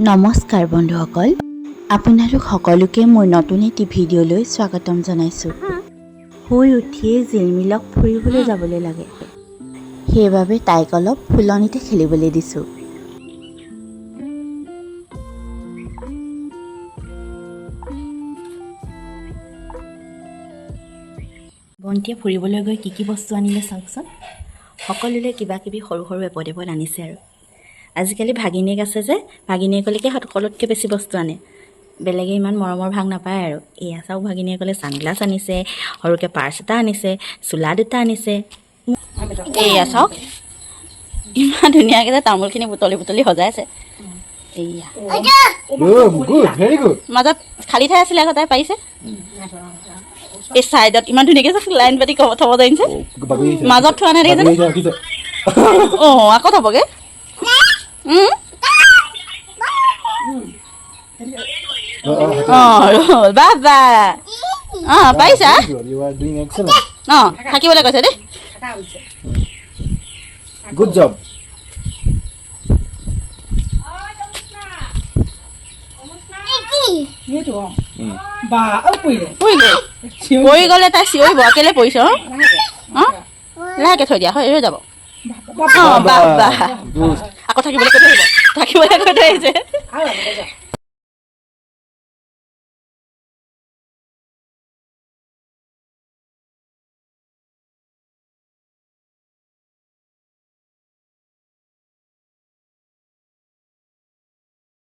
নমস্কাৰ বন্ধুসকল আপোনালোক সকলোকে মোৰ নতুন এটি ভিডিঅ'লৈ স্বাগতম জনাইছোঁ। শুই উঠিয়েই জিলমিলক ফুৰিবলৈ যাবলৈ লাগে। সেইবাবে তাইক অলপ ফুলনিতে খেলিবলৈ দিছোঁ। বন্তীয়ে ফুৰিবলৈ গৈ কি কি বস্তু আনিলে চাওকচোন? সকলোলৈ কিবা কিবি সৰু সৰু এপদ এপদ আনিছে আৰু। আজিকালি ভাগিনীয়েক আছে যে ভাগিনীয়েকলৈকে সকলোতকৈ বেছি বস্তু আনে? বেলেগে ইমান মৰমৰ ভাগ নাপায় আৰু। এয়া চাওক ভাগিনীয়েকলে ছানগ্লাছ আনিছে সৰুকৈ পাৰ্চ এটা আনিছে চোলা দুটা আনিছে। এয়া চাওক ইমান ধুনীয়াকৈ যে তামোলখিনি বুটলি বুটলি সজাইছে. মাজত খালী ঠাই আছিলে আকৌ পাৰিছে? এই ছাইডত ইমান ধুনীয়াকৈ লাইন পাতি থ'ব জানিছে. মাজত থোৱা নাই kita. অঁ আকৌ থ'বগৈ। বাবা অঁ পাইছা? অঁ থাকিবলৈ কৈছে দেই। গুড জব পৰি গ'লে তাই চিঞৰিব কেলৈ পৰিছ? অঁ? লাহেকৈ। থৈ দিয়া হৈ যাব। অঁ বাবা আকৌ থাকিবলৈ কৈ থৈ আহিব থাকিবলৈ কৈ থৈ আহিছে